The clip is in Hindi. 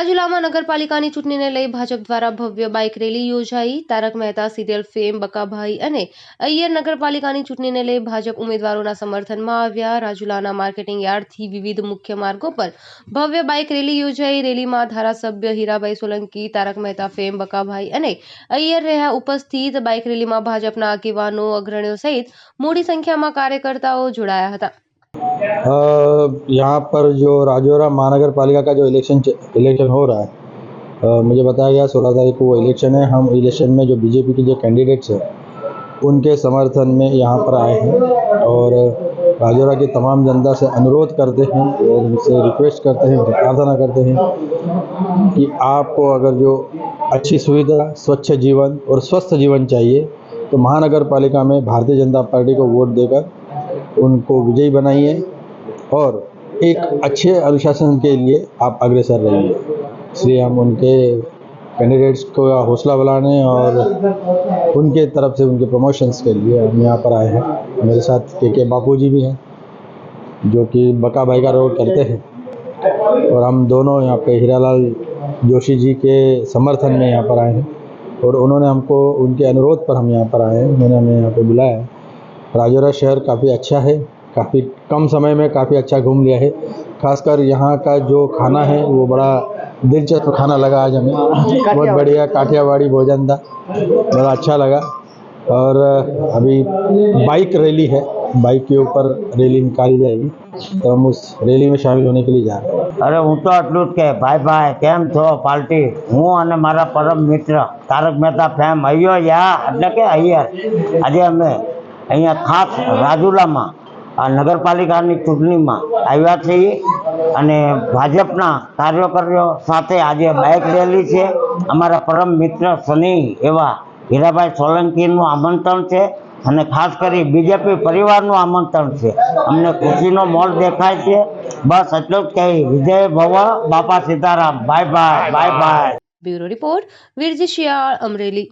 રાજુલામાં નગરપાલિકાની ચૂંટણીને લઈ ભાજપ દ્વારા ભવ્ય બાઇક રેલી યોજાઈ. તારક મહેતા, સિરિયલ ફેમ, બકાભાઈ અને અય્યર નગરપાલિકાની ચૂંટણીને લઈ ભાજપ ઉમેદવારોના સમર્થનમાં આવ્યા. રાજુલાના માર્કેટિંગ યાર્ડથી વિવિધ મુખ્ય માર્ગો પર ભવ્ય બાઇક રેલી યોજાઈ. રેલીમાં ધારાસભ્ય હીરાભાઈ સોલંકી, તારક મહેતા ફેમ, બકાભાઈ અને અય્યર રહ્યા ઉપસ્થિત. બાઇક રેલીમાં ભાજપના આગેવાનો, અગ્રણીઓ સહિત મોટી સંખ્યામાં કાર્યકર્તાઓ જોડાયા હતા. यहाँ पर जो राजौरा महानगर पालिका का जो इलेक्शन इलेक्शन हो रहा है अ, मुझे बताया गया सोलह तारीख को वो इलेक्शन है। हम इलेक्शन में जो बीजेपी के जो कैंडिडेट्स हैं उनके समर्थन में यहाँ पर आए हैं और राजौरा की तमाम जनता से अनुरोध करते हैं और उनसे रिक्वेस्ट करते हैं प्रार्थना करते हैं कि आपको अगर जो अच्छी सुविधा स्वच्छ जीवन और स्वस्थ जीवन चाहिए तो महानगर पालिका में भारतीय जनता पार्टी को वोट देकर उनको विजयी बनाइए और एक अच्छे अनुशासन के लिए आप अग्रसर रहिए। इसलिए हम उनके कैंडिडेट्स को हौसला बढ़ाने और उनके तरफ़ से उनके प्रमोशंस के लिए हम यहाँ पर आए हैं। मेरे साथ के के बापू जी भी हैं, जो कि बका भाई का रोल करते हैं। और हम दोनों यहाँ पे हीरालाल जोशी जी के समर्थन में यहाँ पर आए हैं। और उन्होंने हमको, उनके अनुरोध पर हम यहाँ पर आए हैं। उन्होंने हमें यहाँ पे बुलाया है। राजौरा शहर काफ़ी अच्छा है काफ़ी कम समय में काफ़ी अच्छा घूम लिया है। खासकर यहाँ का जो खाना है वो बड़ा दिलचस्प खाना लगा आज हमें। बहुत बढ़िया काठियावाड़ी भोजन था बड़ा अच्छा लगा। और अभी बाइक रैली है बाइक के ऊपर रैली निकाली जाएगी। तो हम उस रैली में शामिल होने के लिए जा रहे हैं। अरे हूँ तो આટલું के કે ભાઈ ભાઈ કેમ पार्टी। हूँ હું અને મારા પરમ મિત્ર તારક મહેતા ફેમ આવ્યો યા એટલે કે અય્યર અહીંયા ખાસ રાજુલામાં, આ નગરપાલિકાની ચૂંટણીમાં આવ્યા છીએ અને ભાજપના કાર્યકરો સાથે આજે બાઇક રેલી છે. અમારા પરમ મિત્ર સની એવા હીરાભાઈ સોલંકીનું આમંત્રણ છે અને ખાસ કરી બીજેપી પરિવારનું આમંત્રણ છે. અમને ખુશીનો મોલ દેખાય છે. બસ એટલું જ કહી, વિજય ભવ, બાપા Sitaram. Bye bye bye bye. Bureau report, Virji Shiyal, Amreli.